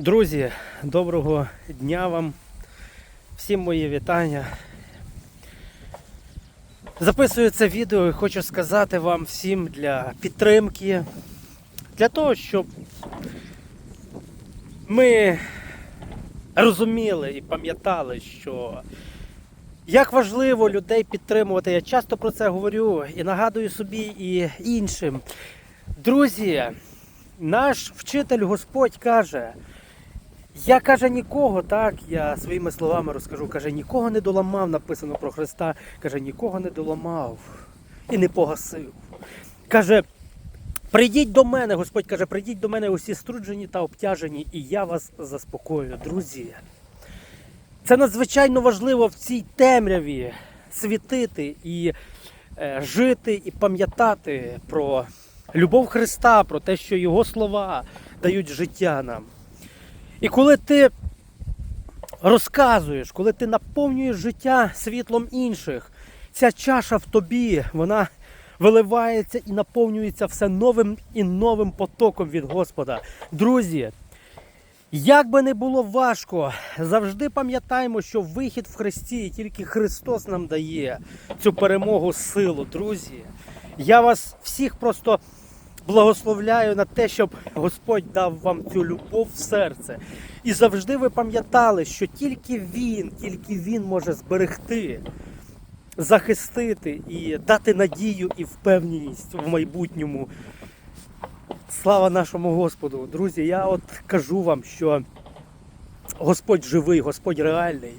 Друзі, доброго дня вам. Всім мої вітання. Записую це відео і хочу сказати вам всім для підтримки, для того, щоб ми розуміли і пам'ятали, що як важливо людей підтримувати. Я часто про це говорю і нагадую собі і іншим. Друзі, наш вчитель Господь каже, я каже нікого, так, я своїми словами розкажу, каже, нікого не доламав, написано про Христа, каже, нікого не доламав і не погасив. Каже, прийдіть до мене, Господь каже, прийдіть до мене усі струджені та обтяжені, і я вас заспокою. Друзі, це надзвичайно важливо в цій темряві світити і е, жити, і пам'ятати про любов Христа, про те, що Його слова дають життя нам. І коли ти розказуєш, коли ти наповнюєш життя світлом інших, ця чаша в тобі, вона виливається і наповнюється все новим і новим потоком від Господа. Друзі, як би не було важко, завжди пам'ятаємо, що вихід в Христі, тільки Христос нам дає цю перемогу, силу, друзі. Я вас всіх просто благословляю на те, щоб Господь дав вам цю любов в серце. І завжди ви пам'ятали, що тільки Він, тільки Він може зберегти, захистити і дати надію і впевненість в майбутньому. Слава нашому Господу! Друзі, я от кажу вам, що Господь живий, Господь реальний.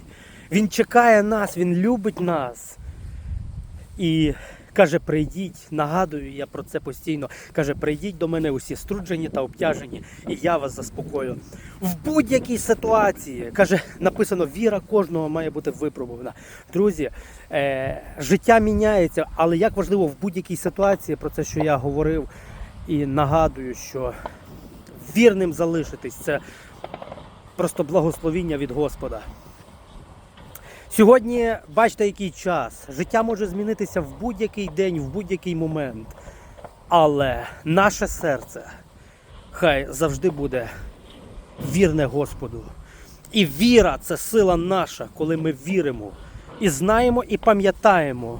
Він чекає нас, Він любить нас. І каже, прийдіть, нагадую я про це постійно. Каже, прийдіть до мене усі струджені та обтяжені, і я вас заспокою. В будь-якій ситуації, каже, написано, віра кожного має бути випробувана. Друзі, е, життя міняється, але як важливо в будь-якій ситуації про це, що я говорив, і нагадую, що вірним залишитись це просто благословіння від Господа. Сьогодні бачите, який час. Життя може змінитися в будь-який день, в будь-який момент. Але наше серце хай завжди буде вірне Господу. І віра це сила наша, коли ми віримо і знаємо і пам'ятаємо,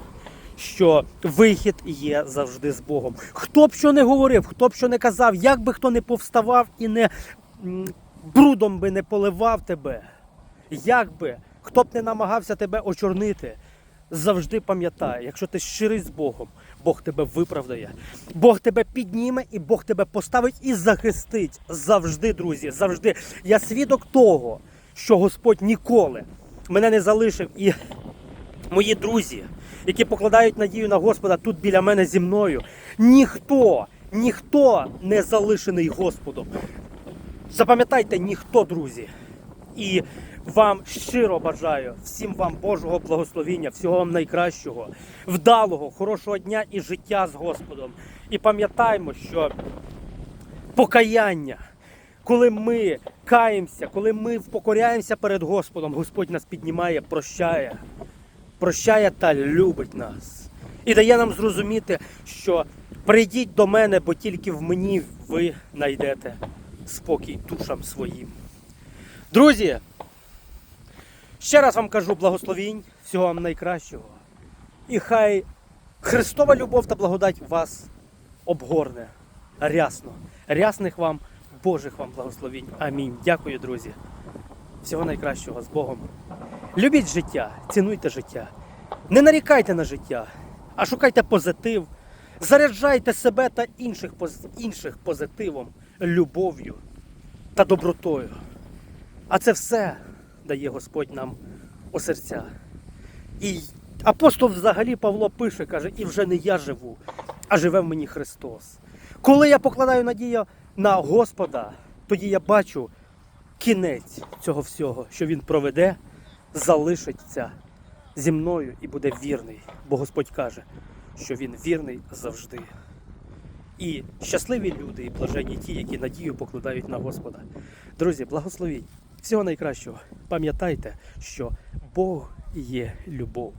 що вихід є завжди з Богом. Хто б що не говорив, хто б що не казав, як би хто не повставав і не брудом би не поливав тебе, як би хто б не намагався тебе очорнити, завжди пам'ятай, якщо ти щирий з Богом, Бог тебе виправдає, Бог тебе підніме і Бог тебе поставить і захистить. Завжди, друзі, завжди. Я свідок того, що Господь ніколи мене не залишив і мої друзі, які покладають надію на Господа тут біля мене зі мною. Ніхто, ніхто не залишений Господом. Запам'ятайте, ніхто, друзі. І вам щиро бажаю всім вам Божого благословіння, всього вам найкращого, вдалого, хорошого дня і життя з Господом. І пам'ятаймо, що покаяння, коли ми каємося, коли ми впокоряємося перед Господом, Господь нас піднімає, прощає, прощає та любить нас. І дає нам зрозуміти, що прийдіть до мене, бо тільки в мені ви знайдете спокій душам своїм. Друзі, ще раз вам кажу благословінь, всього вам найкращого. І хай Христова любов та благодать вас обгорне рясно. Рясних вам, Божих вам благословінь. Амінь. Дякую, друзі. Всього найкращого з Богом. Любіть життя, цінуйте життя. Не нарікайте на життя, а шукайте позитив. Заряджайте себе та інших, інших позитивом, любов'ю та добротою. А це все дає Господь нам у серця. І апостол взагалі Павло пише, каже, і вже не я живу, а живе в мені Христос. Коли я покладаю надію на Господа, тоді я бачу кінець цього всього, що Він проведе, залишиться зі мною і буде вірний. Бо Господь каже, що Він вірний завжди. І щасливі люди, і блаженні ті, які надію покладають на Господа. Друзі, благословіть. Всього найкращого. Пам'ятайте, що Бог є любов.